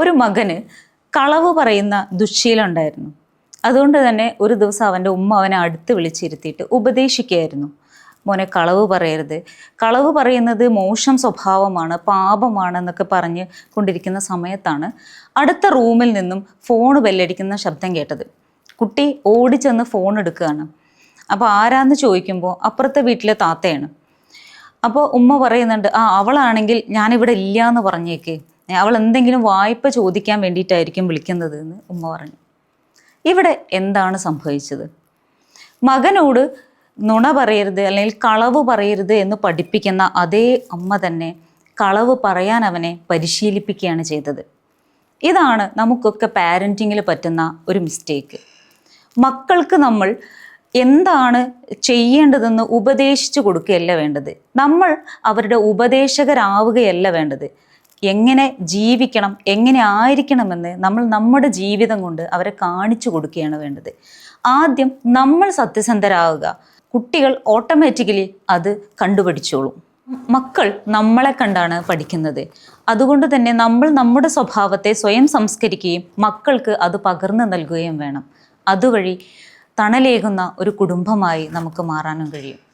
ഒരു മകന് കളവ് പറയുന്ന ദുശ്ശീലം ഉണ്ടായിരുന്നു അതുകൊണ്ട് തന്നെ ഒരു ദിവസം അവന്റെ ഉമ്മ അവനെ അടുത്ത് വിളിച്ചിരുത്തിയിട്ട് ഉപദേശിക്കുകയായിരുന്നു. മോനെ കളവ് പറയരുത്. കളവ് പറയുന്നത് മോശം സ്വഭാവമാണ് പാപമാണ് എന്നൊക്കെ പറഞ്ഞ് കൊണ്ടിരിക്കുന്ന സമയത്താണ് അടുത്ത റൂമിൽ നിന്നും ഫോൺ ബെല്ലടിക്കുന്ന ശബ്ദം കേട്ടത്. കുട്ടി ഓടിച്ചെന്ന് ഫോൺ എടുക്കുകയാണ്. അപ്പോൾ ആരാന്ന് ചോദിക്കുമ്പോൾ അപ്പുറത്തെ വീട്ടിലെ താത്തയാണ്. അപ്പോൾ ഉമ്മ പറയുന്നുണ്ട് ആ അവളാണെങ്കിൽ ഞാനിവിടെ ഇല്ല എന്ന് പറഞ്ഞേക്ക്. അവൾ എന്തെങ്കിലും വായ്പ ചോദിക്കാൻ വേണ്ടിയിട്ടായിരിക്കും വിളിക്കുന്നത് എന്ന് ഉമ്മ പറഞ്ഞു. ഇവിടെ എന്താണ് സംഭവിച്ചത്? മകനോട് നുണ പറയരുത് അല്ലെങ്കിൽ കളവ് പറയരുത് എന്ന് പഠിപ്പിക്കുന്ന അതേ അമ്മ തന്നെ കളവ് പറയാൻ അവനെ പരിശീലിപ്പിക്കുകയാണ് ചെയ്തത്. ഇതാണ് നമുക്കൊക്കെ പാരന്റിങ്ങിൽ പറ്റുന്ന ഒരു മിസ്റ്റേക്ക് മക്കൾക്ക് നമ്മൾ എന്താണ് ചെയ്യേണ്ടതെന്ന് ഉപദേശിച്ചു കൊടുക്കുകയല്ല വേണ്ടത്. നമ്മൾ അവരുടെ ഉപദേശകരാവുകയല്ല വേണ്ടത്. എങ്ങനെ ജീവിക്കണം എങ്ങനെ ആയിരിക്കണമെന്ന് നമ്മൾ നമ്മുടെ ജീവിതം കൊണ്ട് അവരെ കാണിച്ചു കൊടുക്കുകയാണ് വേണ്ടത്. ആദ്യം നമ്മൾ സത്യസന്ധരാകുക. കുട്ടികൾ ഓട്ടോമാറ്റിക്കലി അത് കണ്ടുപഠിച്ചോളും. മക്കൾ നമ്മളെ കണ്ടാണ് പഠിക്കുന്നത്. അതുകൊണ്ട് തന്നെ നമ്മൾ നമ്മുടെ സ്വഭാവത്തെ സ്വയം സംസ്കരിക്കുകയും മക്കൾക്ക് അത് പകർന്നു നൽകുകയും വേണം. അതുവഴി തണലേകുന്ന ഒരു കുടുംബമായി നമുക്ക് മാറാനും കഴിയും.